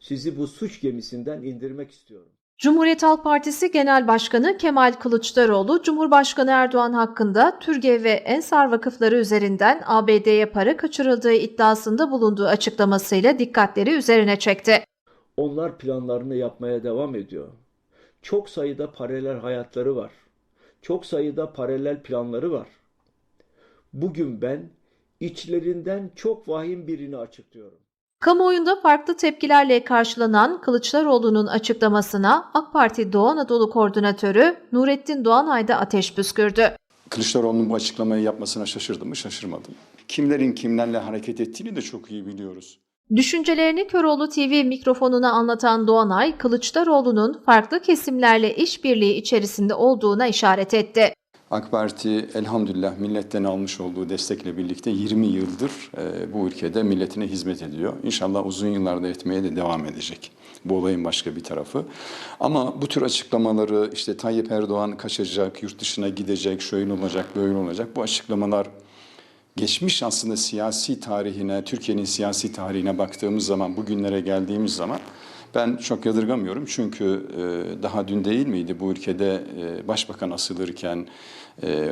Sizi bu suç gemisinden indirmek istiyorum. Cumhuriyet Halk Partisi Genel Başkanı Kemal Kılıçdaroğlu, Cumhurbaşkanı Erdoğan hakkında Türkiye ve Ensar Vakıfları üzerinden ABD'ye para kaçırıldığı iddiasında bulunduğu açıklamasıyla dikkatleri üzerine çekti. Onlar planlarını yapmaya devam ediyor. Çok sayıda paralel hayatları var. Çok sayıda paralel planları var. Bugün ben içlerinden çok vahim birini açıklıyorum. Kamuoyunda farklı tepkilerle karşılanan Kılıçdaroğlu'nun açıklamasına AK Parti Doğu Anadolu Koordinatörü Nurettin Doğanay da ateş püskürdü. Kılıçdaroğlu'nun bu açıklamayı yapmasına şaşırdım mı? Şaşırmadım. Kimlerin kimlerle hareket ettiğini de çok iyi biliyoruz. Düşüncelerini Köroğlu TV mikrofonuna anlatan Doğanay, Kılıçdaroğlu'nun farklı kesimlerle işbirliği içerisinde olduğuna işaret etti. AK Parti elhamdülillah milletten almış olduğu destekle birlikte 20 yıldır e, bu ülkede milletine hizmet ediyor. İnşallah uzun yıllarda etmeye de devam edecek. Bu olayın başka bir tarafı. Ama bu tür açıklamaları işte Tayyip Erdoğan kaçacak, yurt dışına gidecek, şöyle olacak, böyle olacak. Bu açıklamalar geçmiş aslında siyasi tarihine, Türkiye'nin siyasi tarihine baktığımız zaman, bugünlere geldiğimiz zaman ben çok yadırgamıyorum. Çünkü e, daha dün değil miydi bu ülkede e, başbakan asılırken e,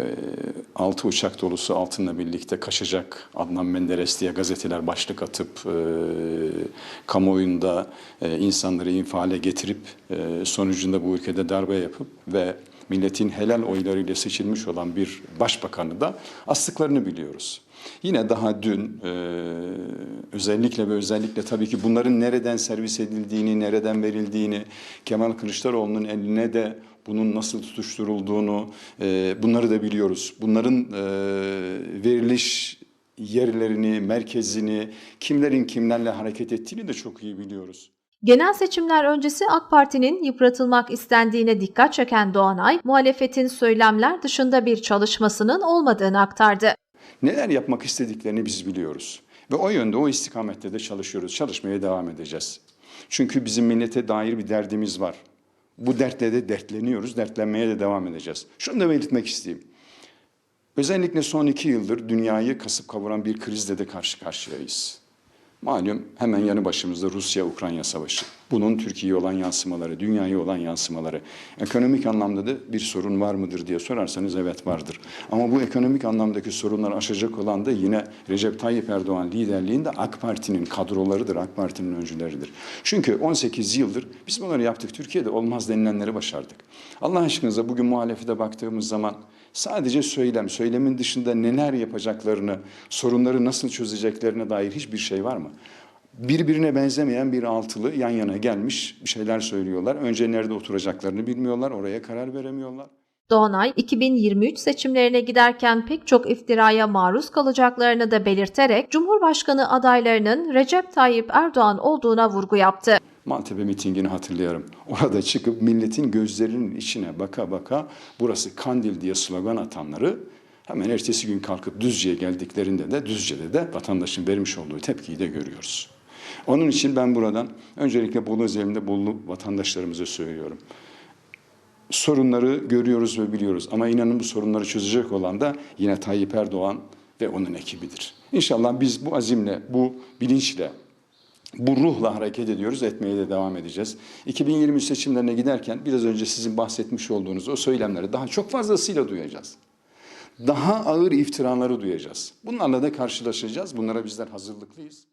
altı uçak dolusu altınla birlikte kaçacak Adnan Menderes diye gazeteler başlık atıp e, kamuoyunda insanları infiale getirip sonucunda bu ülkede darbe yapıp ve milletin helal oylarıyla seçilmiş olan bir başbakanı da astıklarını biliyoruz. Yine daha dün e, özellikle ve özellikle tabii ki bunların nereden servis edildiğini, nereden verildiğini, Kemal Kılıçdaroğlu'nun eline de bunun nasıl tutuşturulduğunu e, bunları da biliyoruz. Bunların e, veriliş yerlerini, merkezini, kimlerin kimlerle hareket ettiğini de çok iyi biliyoruz. Genel seçimler öncesi AK Parti'nin yıpratılmak istendiğine dikkat çeken Doğanay, muhalefetin söylemler dışında bir çalışmasının olmadığını aktardı. Neler yapmak istediklerini biz biliyoruz. Ve o yönde, o istikamette de çalışıyoruz. Çalışmaya devam edeceğiz. Çünkü bizim millete dair bir derdimiz var. Bu dertle de dertleniyoruz, dertlenmeye de devam edeceğiz. Şunu da belirtmek isteyeyim. Özellikle son iki yıldır dünyayı kasıp kavuran bir krizle de karşı karşıyayız. Malum hemen yanı başımızda Rusya-Ukrayna savaşı. Bunun Türkiye'ye olan yansımaları, dünyaya olan yansımaları. Ekonomik anlamda da bir sorun var mıdır diye sorarsanız evet vardır. Ama bu ekonomik anlamdaki sorunları aşacak olan da yine Recep Tayyip Erdoğan liderliğinde AK Parti'nin kadrolarıdır, AK Parti'nin öncüleridir. Çünkü 18 yıldır biz bunları yaptık. Türkiye'de olmaz denilenleri başardık. Allah aşkınıza bugün muhalefete baktığımız zaman sadece söylem, söylemin dışında neler yapacaklarını, sorunları nasıl çözeceklerine dair hiçbir şey var mı? birbirine benzemeyen bir altılı yan yana gelmiş bir şeyler söylüyorlar. Önce nerede oturacaklarını bilmiyorlar, oraya karar veremiyorlar. Doğanay, 2023 seçimlerine giderken pek çok iftiraya maruz kalacaklarını da belirterek Cumhurbaşkanı adaylarının Recep Tayyip Erdoğan olduğuna vurgu yaptı. Maltepe mitingini hatırlıyorum. Orada çıkıp milletin gözlerinin içine baka baka burası Kandil diye slogan atanları hemen ertesi gün kalkıp Düzce'ye geldiklerinde de Düzce'de de vatandaşın vermiş olduğu tepkiyi de görüyoruz. Onun için ben buradan öncelikle Bolu özelinde Bolu vatandaşlarımıza söylüyorum. Sorunları görüyoruz ve biliyoruz ama inanın bu sorunları çözecek olan da yine Tayyip Erdoğan ve onun ekibidir. İnşallah biz bu azimle, bu bilinçle, bu ruhla hareket ediyoruz, etmeye de devam edeceğiz. 2023 seçimlerine giderken biraz önce sizin bahsetmiş olduğunuz o söylemleri daha çok fazlasıyla duyacağız. Daha ağır iftiraları duyacağız. Bunlarla da karşılaşacağız. Bunlara bizler hazırlıklıyız.